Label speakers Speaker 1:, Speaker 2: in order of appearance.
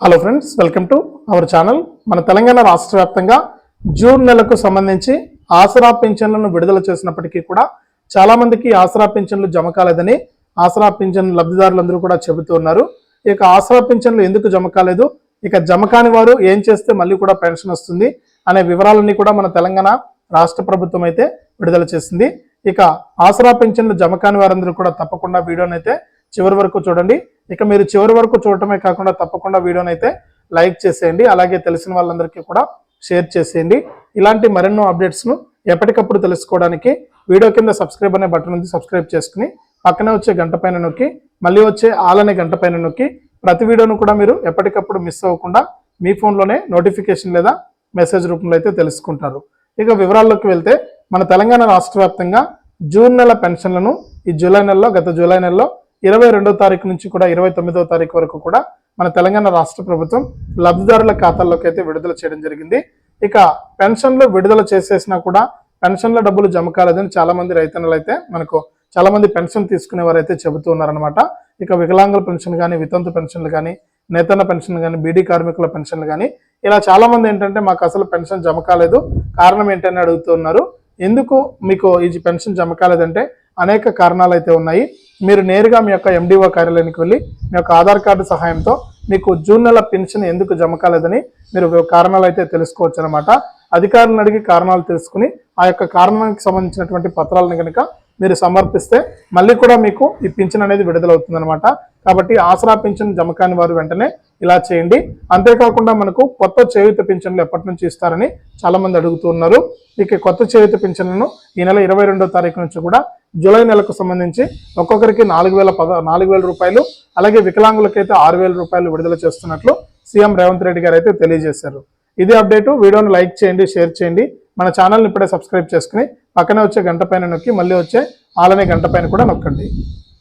Speaker 1: Hello friends welcome to our channel మన తెలంగాణ రాష్ట్ర వ్యాప్తంగా జూన్ నెలకు సంబంధించి ఆసరా పింఛన్లను విడుదల చేసినప్పటికీ కూడా చాలామందికి ఆసరా పింఛన్లు జమ కాలేదని ఆసరా పింఛన్ లబ్ధిదారులందరూ కూడా చెబుతూ ఉన్నారు. ఇక ఆసరా పింఛన్లు ఎందుకు జమ కాలేదు? ఇక జమ కాని వారు ఏం చేస్తే మళ్ళీ కూడా పెన్షన్ వస్తుంది అనే వివరాలన్నీ కూడా మన తెలంగాణ రాష్ట్ర ప్రభుత్వం అయితే విడుదల చేసింది. ఇక ఆసరా పింఛన్లు జమ కాని వారందరూ కూడా తప్పకుండా వీడియోనైతే అయితే చివరి వరకు చూడండి. ఇక మీరు చివరి వరకు చూడటమే కాకుండా తప్పకుండా వీడియోని అయితే లైక్ చేసేయండి. అలాగే తెలిసిన వాళ్ళందరికీ కూడా షేర్ చేసేయండి. ఇలాంటి మరెన్నో అప్డేట్స్ను ఎప్పటికప్పుడు తెలుసుకోవడానికి వీడియో కింద సబ్స్క్రైబ్ అనే బటన్ ఉంది సబ్స్క్రైబ్ చేసుకుని పక్కనే వచ్చే గంట పైన నొక్కి మళ్ళీ వచ్చే ఆల్ అనే గంట పైన నొక్కి ప్రతి వీడియోను కూడా మీరు ఎప్పటికప్పుడు మిస్ అవ్వకుండా మీ ఫోన్లోనే నోటిఫికేషన్ లేదా మెసేజ్ రూపంలో అయితే తెలుసుకుంటారు. ఇక వివరాల్లోకి వెళ్తే మన తెలంగాణ రాష్ట్ర జూన్ నెల పెన్షన్లను ఈ జూలై నెలలో గత జూలై నెలలో ఇరవై రెండో తారీఖు నుంచి కూడా ఇరవై తొమ్మిదో తారీఖు వరకు కూడా మన తెలంగాణ రాష్ట్ర ప్రభుత్వం లబ్ధిదారుల ఖాతాల్లోకి అయితే విడుదల చేయడం జరిగింది. ఇక పెన్షన్లు విడుదల చేసేసినా కూడా పెన్షన్ల డబ్బులు జమ కాలేదని చాలా మంది రైతన్నలు అయితే మనకు చాలా మంది పెన్షన్ తీసుకునేవారు అయితే చెబుతూ ఉన్నారనమాట ఇక వికలాంగుల పెన్షన్ కానీ వితంతు పెన్షన్లు కానీ నేతన్న పెన్షన్ కానీ బీడీ కార్మికుల పెన్షన్లు కానీ ఇలా చాలా మంది ఏంటంటే మాకు అసలు పెన్షన్ జమ కాలేదు. కారణం ఏంటని అడుగుతూ ఉన్నారు. ఎందుకు మీకు ఈ పెన్షన్ జమ కాలేదంటే అనేక కారణాలు అయితే ఉన్నాయి. మీరు నేరుగా మీ యొక్క ఎండిఓ కార్యాలయానికి వెళ్ళి మీ యొక్క ఆధార్ కార్డు సహాయంతో మీకు జూన్ నెల పెన్షన్ ఎందుకు జమ కాలేదని మీరు కారణాలు అయితే తెలుసుకోవచ్చు అనమాట అధికారులను అడిగి కారణాలు తెలుసుకుని ఆ యొక్క కారణానికి సంబంధించినటువంటి పత్రాలను కనుక మీరు సమర్పిస్తే మళ్ళీ కూడా మీకు ఈ పింఛన్ అనేది విడుదలవుతుంది అనమాట కాబట్టి ఆసరా పింఛన్ జమ కాని వారు వెంటనే ఇలా చేయండి. అంతేకాకుండా మనకు కొత్త చేయుత పింఛన్లు ఎప్పటి నుంచి ఇస్తారని చాలామంది అడుగుతున్నారు ఇక కొత్త చేయుత పింఛన్లను ఈ నెల ఇరవై రెండో తారీఖు నుంచి కూడా జూలై నెలకు సంబంధించి ఒక్కొక్కరికి నాలుగు వేల పద నాలుగు వేల రూపాయలు అలాగే వికలాంగులకైతే ఆరు వేల రూపాయలు విడుదల చేస్తున్నట్లు సీఎం రేవంత్ రెడ్డి గారు అయితే తెలియజేశారు. ఇది అప్డేటు వీడియోను లైక్ చేయండి షేర్ చేయండి. మన ఛానల్ని ఇప్పుడే సబ్స్క్రైబ్ చేసుకుని పక్కనే వచ్చే గంట పైన నొక్కి మళ్ళీ వచ్చే ఆలనే గంట పైన కూడా నొక్కండి.